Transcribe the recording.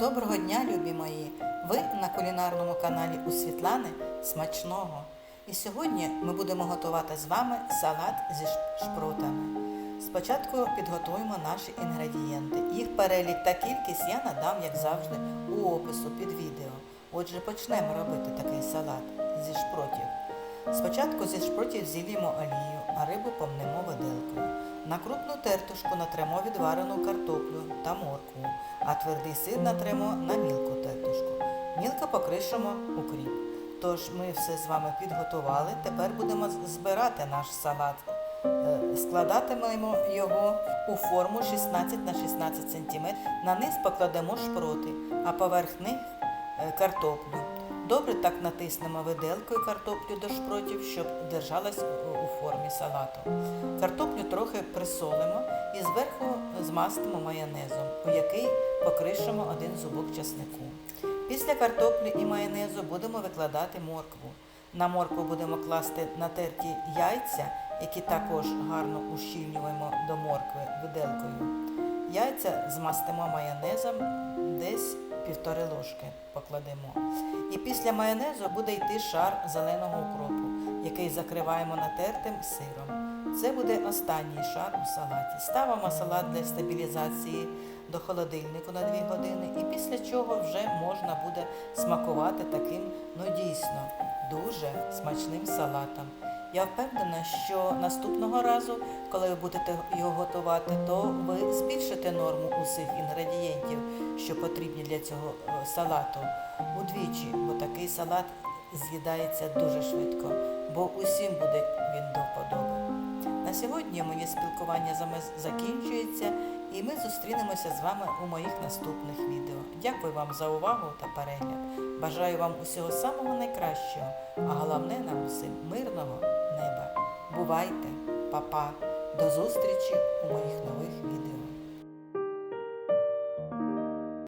Доброго дня, любі мої! Ви на кулінарному каналі у Світлани Смачного. І сьогодні ми будемо готувати з вами салат зі шпротами. Спочатку підготуємо наші інгредієнти. Їх перелік та кількість я надам, як завжди, у опису під відео. Отже, почнемо робити такий салат зі шпротів. Спочатку зі шпротів зілімо олію, а рибу помнемо виделкою. На крупну тертушку натремо відварену картоплю та моркву, а твердий сир натремо на мілку тертушку. Мілко покришимо укріп. Тож ми все з вами підготували. Тепер будемо збирати наш салат. Е, Складатимемо його у форму 16 на 16 см. На низ покладемо шпроти, а поверх них е, картоплю. Добре так натиснемо виделкою картоплю до шпротів, щоб держалась у- формі салату. Картоплю трохи присолимо і зверху змастимо майонезом, у який покришимо один зубок часнику. Після картоплі і майонезу будемо викладати моркву. На моркву будемо класти натерті яйця, які також гарно ущільнюємо до моркви виделкою. Яйця змастимо майонезом десь півтори ложки покладемо. І після майонезу буде йти шар зеленого укропу, який закриваємо натертим сиром. Це буде останній шар у салаті. Ставимо салат для стабілізації до холодильнику на 2 години, і після чого вже можна буде смакувати таким, ну дійсно, дуже смачним салатом. Я впевнена, що наступного разу, коли ви будете його готувати, то ви збільшите норму усіх інгредієнтів, що потрібні для цього е, салату, удвічі, бо такий салат з'їдається дуже швидко, бо усім буде він до вподоби. На сьогодні моє спілкування закінчується, і ми зустрінемося з вами у моїх наступних відео. Дякую вам за увагу та перегляд. Бажаю вам усього самого найкращого, а головне нам усім мирного. Бувайте, папа, -па. До зустрічі у моїх відео.